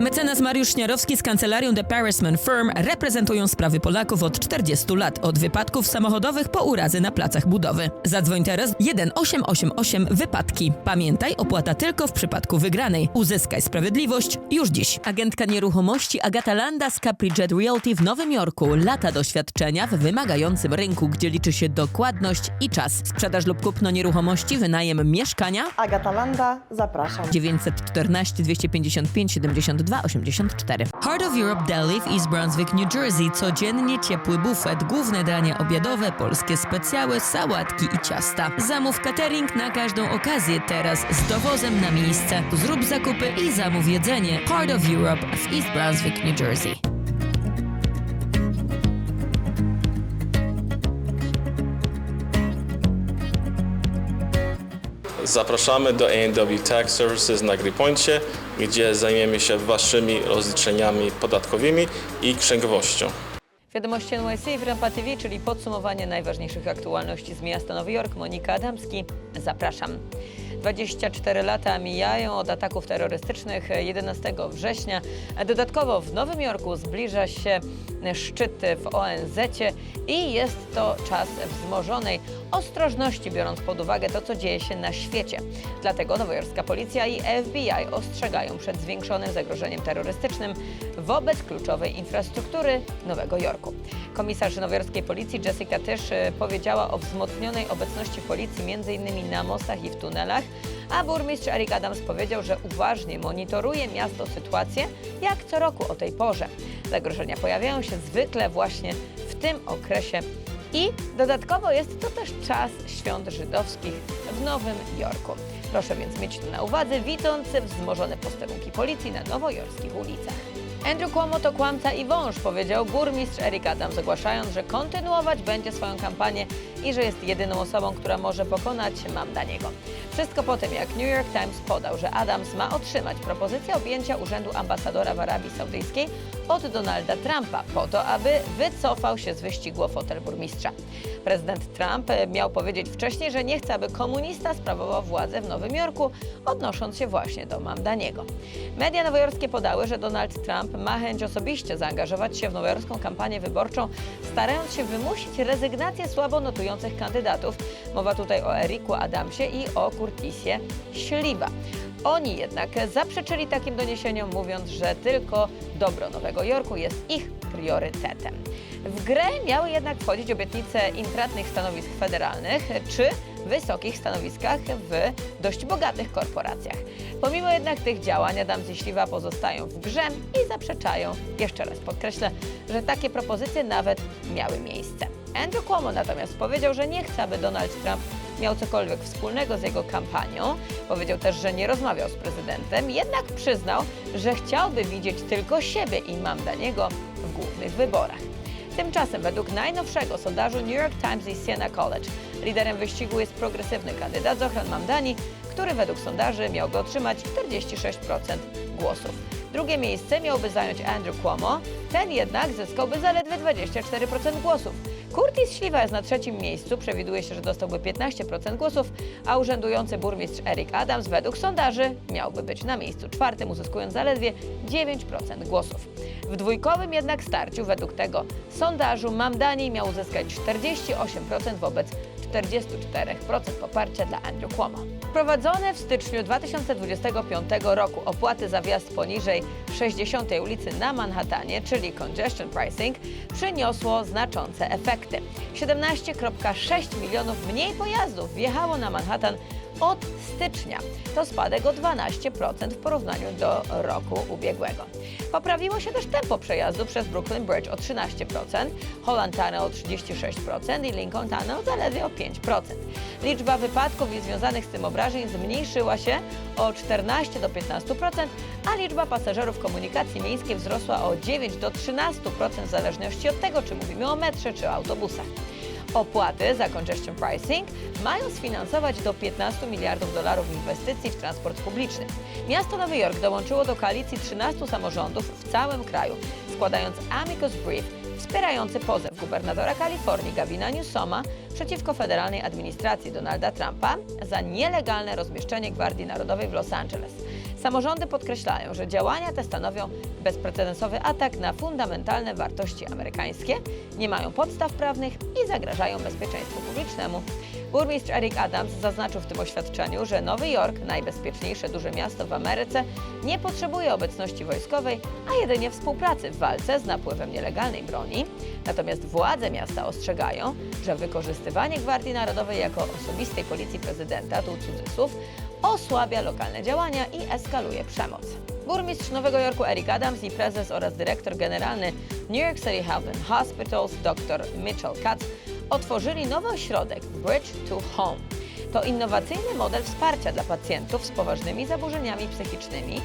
Mecenas Mariusz Śniarowski z kancelarią The Parisman Firm reprezentują sprawy Polaków od 40 lat, od wypadków samochodowych po urazy na placach budowy. Zadzwoń teraz 1888 wypadki. Pamiętaj, opłata tylko w przypadku wygranej. Uzyskaj sprawiedliwość już dziś. Agentka nieruchomości Agata Landa z Caprijet Realty w Nowym Jorku. Lata doświadczenia w wymagającym rynku, gdzie liczy się dokładność i czas. Sprzedaż lub kupno nieruchomości, wynajem mieszkania Agata Landa, zapraszam. 914 255 72 84. Heart of Europe Deli w East Brunswick, New Jersey. Codziennie ciepły bufet, główne dania obiadowe, polskie specjały, sałatki i ciasta. Zamów catering na każdą okazję teraz z dowozem na miejsce. Zrób zakupy i zamów jedzenie. Heart of Europe w East Brunswick, New Jersey. Zapraszamy do A&W Tax Services na Gripoincie, gdzie zajmiemy się Waszymi rozliczeniami podatkowymi i księgowością. Wiadomości NYC w Rampa TV, czyli podsumowanie najważniejszych aktualności z miasta Nowy Jork. Monika Adamski, zapraszam. 24 lata mijają od ataków terrorystycznych 11 września. Dodatkowo w Nowym Jorku zbliża się szczyt w ONZ i jest to czas wzmożonej ostrożności, biorąc pod uwagę to, co dzieje się na świecie. Dlatego nowojorska policja i FBI ostrzegają przed zwiększonym zagrożeniem terrorystycznym wobec kluczowej infrastruktury Nowego Jorku. Komisarz nowojorskiej policji Jessica e, powiedziała o wzmocnionej obecności policji m.in. na mostach i w tunelach, a burmistrz Eric Adams powiedział, że uważnie monitoruje miasto sytuację jak co roku o tej porze. Zagrożenia pojawiają się zwykle właśnie w tym okresie i dodatkowo jest to też czas świąt żydowskich w Nowym Jorku. Proszę więc mieć to na uwadze, widząc wzmożone posterunki policji na nowojorskich ulicach. Andrew Cuomo to kłamca i wąż, powiedział burmistrz Eric Adams, ogłaszając, że kontynuować będzie swoją kampanię i że jest jedyną osobą, która może pokonać Mamdaniego. Wszystko po tym, jak New York Times podał, że Adams ma otrzymać propozycję objęcia urzędu ambasadora w Arabii Saudyjskiej od Donalda Trumpa po to, aby wycofał się z wyścigu o fotel burmistrza. Prezydent Trump miał powiedzieć wcześniej, że nie chce, aby komunista sprawował władzę w Nowym Jorku, odnosząc się właśnie do Mamdaniego. Media nowojorskie podały, że Donald Trump ma chęć osobiście zaangażować się w nowojorską kampanię wyborczą, starając się wymusić rezygnację słabo notujących kandydatów. Mowa tutaj o Eriku Adamsie i o Curtisie Śliwa. Oni jednak zaprzeczyli takim doniesieniom, mówiąc, że tylko dobro Nowego Jorku jest ich priorytetem. W grę miały jednak wchodzić obietnice intratnych stanowisk federalnych czy wysokich stanowiskach w dość bogatych korporacjach. Pomimo jednak tych działań Adams i Śliwa pozostają w grze i zaprzeczają, jeszcze raz podkreślę, że takie propozycje nawet miały miejsce. Andrew Cuomo natomiast powiedział, że nie chce, aby Donald Trump miał cokolwiek wspólnego z jego kampanią. Powiedział też, że nie rozmawiał z prezydentem, jednak przyznał, że chciałby widzieć tylko siebie i Mamdaniego w głównych wyborach. Tymczasem według najnowszego sondażu New York Times i Siena College liderem wyścigu jest progresywny kandydat Zohran Mamdani, który według sondaży miałby otrzymać 46% głosów. Drugie miejsce miałby zająć Andrew Cuomo, ten jednak zyskałby zaledwie 24% głosów. Curtis Śliwa jest na trzecim miejscu, przewiduje się, że dostałby 15% głosów, a urzędujący burmistrz Eric Adams według sondaży miałby być na miejscu czwartym, uzyskując zaledwie 9% głosów. W dwójkowym jednak starciu według tego sondażu Mamdani miał uzyskać 48% wobec 44% poparcia dla Andrew Cuomo. Wprowadzone w styczniu 2025 roku opłaty za wjazd poniżej 60 ulicy na Manhattanie, czyli congestion pricing, przyniosło znaczące efekty. 17,6 milionów mniej pojazdów wjechało na Manhattan od stycznia. To spadek o 12% w porównaniu do roku ubiegłego. Poprawiło się też tempo przejazdu przez Brooklyn Bridge o 13%, Holland Tunnel o 36% i Lincoln Tunnel zaledwie o 5%. Liczba wypadków i związanych z tym obrażeń zmniejszyła się o 14 do 15%, a liczba pasażerów komunikacji miejskiej wzrosła o 9 do 13% w zależności od tego, czy mówimy o metrze czy o autobusach. Opłaty za congestion pricing mają sfinansować do 15 miliardów dolarów inwestycji w transport publiczny. Miasto Nowy Jork dołączyło do koalicji 13 samorządów w całym kraju, składając amicus brief wspierający pozew gubernatora Kalifornii Gavina Newsoma przeciwko federalnej administracji Donalda Trumpa za nielegalne rozmieszczenie Gwardii Narodowej w Los Angeles. Samorządy podkreślają, że działania te stanowią bezprecedensowy atak na fundamentalne wartości amerykańskie, nie mają podstaw prawnych i zagrażają bezpieczeństwu publicznemu. Burmistrz Eric Adams zaznaczył w tym oświadczeniu, że Nowy Jork, najbezpieczniejsze duże miasto w Ameryce, nie potrzebuje obecności wojskowej, a jedynie współpracy w walce z napływem nielegalnej broni. Natomiast władze miasta ostrzegają, że wykorzystywanie Gwardii Narodowej jako osobistej policji prezydenta, tu cudzysłów, osłabia lokalne działania i eskaluje przemoc. Burmistrz Nowego Jorku Eric Adams i prezes oraz dyrektor generalny New York City Health and Hospitals dr Mitchell Katz otworzyli nowy ośrodek Bridge to Home. To innowacyjny model wsparcia dla pacjentów z poważnymi zaburzeniami psychicznymi,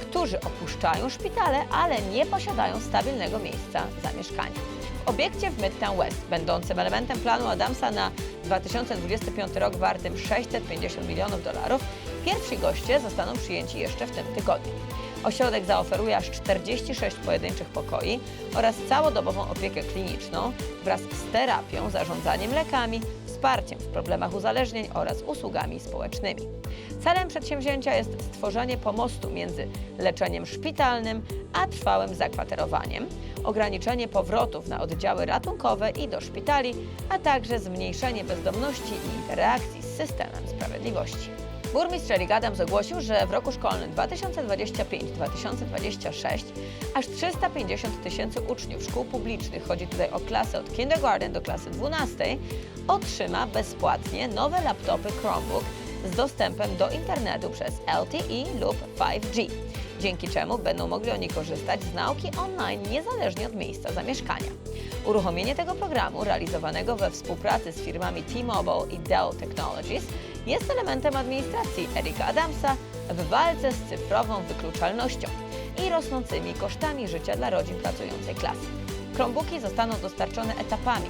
którzy opuszczają szpitale, ale nie posiadają stabilnego miejsca zamieszkania. Obiekcie w Midtown West, będącym elementem planu Adamsa na 2025 rok wartym 650 milionów dolarów, pierwsi goście zostaną przyjęci jeszcze w tym tygodniu. Ośrodek zaoferuje aż 46 pojedynczych pokoi oraz całodobową opiekę kliniczną wraz z terapią, zarządzaniem lekami, wsparciem w problemach uzależnień oraz usługami społecznymi. Celem przedsięwzięcia jest stworzenie pomostu między leczeniem szpitalnym a trwałym zakwaterowaniem, ograniczenie powrotów na oddziały ratunkowe i do szpitali, a także zmniejszenie bezdomności i interakcji z systemem sprawiedliwości. Burmistrz Eric Adams ogłosił, że w roku szkolnym 2025-2026 aż 350 tysięcy uczniów szkół publicznych, chodzi tutaj o klasy od kindergarten do klasy 12, otrzyma bezpłatnie nowe laptopy Chromebook z dostępem do internetu przez LTE lub 5G, dzięki czemu będą mogli oni korzystać z nauki online niezależnie od miejsca zamieszkania. Uruchomienie tego programu, realizowanego we współpracy z firmami T-Mobile i Dell Technologies, jest elementem administracji Erika Adamsa w walce z cyfrową wykluczalnością i rosnącymi kosztami życia dla rodzin pracującej klasy. Chromebooki zostaną dostarczone etapami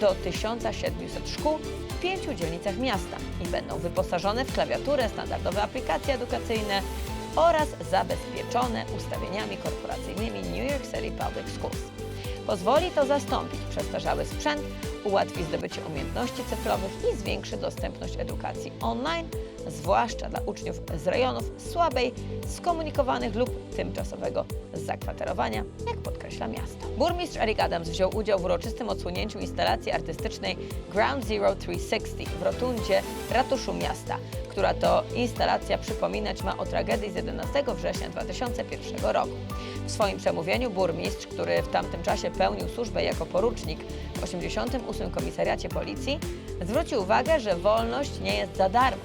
do 1700 szkół w pięciu dzielnicach miasta i będą wyposażone w klawiaturę, standardowe aplikacje edukacyjne oraz zabezpieczone ustawieniami korporacyjnymi New York City Public Schools. Pozwoli to zastąpić przestarzały sprzęt, ułatwi zdobycie umiejętności cyfrowych i zwiększy dostępność edukacji online, zwłaszcza dla uczniów z rejonów słabej, skomunikowanych lub tymczasowego zakwaterowania, jak podkreśla miasto. Burmistrz Eric Adams wziął udział w uroczystym odsłonięciu instalacji artystycznej Ground Zero 360 w rotundzie ratuszu miasta, która to instalacja przypominać ma o tragedii z 11 września 2001 roku. W swoim przemówieniu burmistrz, który w tamtym czasie pełnił służbę jako porucznik w 88 Komisariacie Policji, zwrócił uwagę, że wolność nie jest za darmo.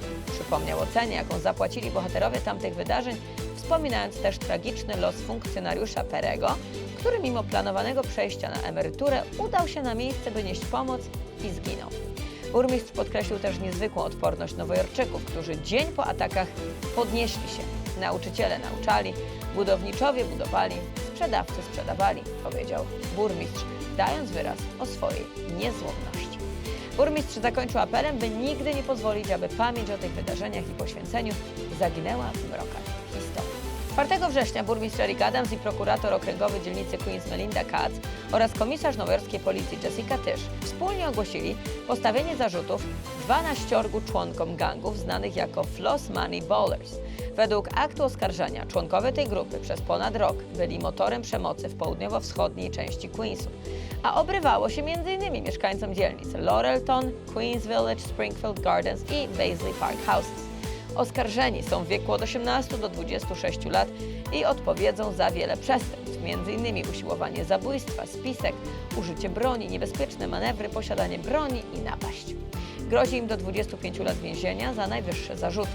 Przypomniał o cenie, jaką zapłacili bohaterowie tamtych wydarzeń, wspominając też tragiczny los funkcjonariusza Perego, który mimo planowanego przejścia na emeryturę udał się na miejsce, by nieść pomoc i zginął. Burmistrz podkreślił też niezwykłą odporność nowojorczyków, którzy dzień po atakach podnieśli się. Nauczyciele nauczali, budowniczowie budowali, sprzedawcy sprzedawali, powiedział burmistrz, dając wyraz o swojej niezłomności. Burmistrz zakończył apelem, by nigdy nie pozwolić, aby pamięć o tych wydarzeniach i poświęceniu zaginęła w mrokach. 4 września burmistrz Eric Adams i prokurator okręgowy dzielnicy Queens Melinda Katz oraz komisarz nowojorskiej policji Jessica Tisch wspólnie ogłosili postawienie zarzutów 12 członkom gangów znanych jako Floss Money Ballers. Według aktu oskarżenia członkowie tej grupy przez ponad rok byli motorem przemocy w południowo-wschodniej części Queensu, a obrywało się m.in. mieszkańcom dzielnic Laurelton, Queens Village, Springfield Gardens i Paisley Park Houses. Oskarżeni są w wieku od 18 do 26 lat i odpowiedzą za wiele przestępstw, m.in. usiłowanie zabójstwa, spisek, użycie broni, niebezpieczne manewry, posiadanie broni i napaść. Grozi im do 25 lat więzienia za najwyższe zarzuty.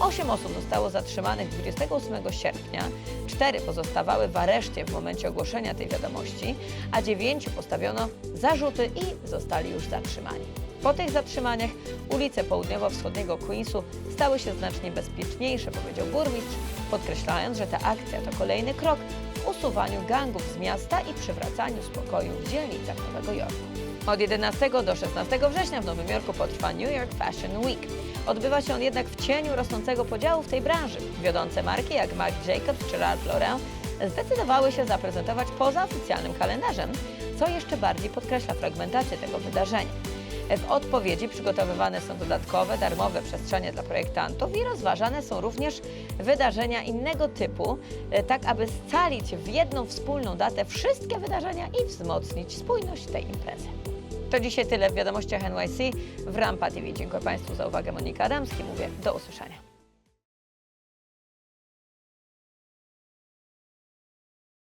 Osiem osób zostało zatrzymanych 28 sierpnia, cztery pozostawały w areszcie w momencie ogłoszenia tej wiadomości, a dziewięciu postawiono zarzuty i zostali już zatrzymani. Po tych zatrzymaniach ulice południowo-wschodniego Queensu stały się znacznie bezpieczniejsze, powiedział burmistrz, podkreślając, że ta akcja to kolejny krok w usuwaniu gangów z miasta i przywracaniu spokoju w dzielnicach Nowego Jorku. Od 11 do 16 września w Nowym Jorku potrwa New York Fashion Week. Odbywa się on jednak w cieniu rosnącego podziału w tej branży. Wiodące marki jak Marc Jacobs czy Ralph Lauren zdecydowały się zaprezentować poza oficjalnym kalendarzem, co jeszcze bardziej podkreśla fragmentację tego wydarzenia. W odpowiedzi przygotowywane są dodatkowe, darmowe przestrzenie dla projektantów i rozważane są również wydarzenia innego typu, e, tak aby scalić w jedną wspólną datę wszystkie wydarzenia i wzmocnić spójność tej imprezy. To dzisiaj tyle w wiadomościach NYC w Rampa TV. Dziękuję Państwu za uwagę. Monika Adamski mówię. Do usłyszenia.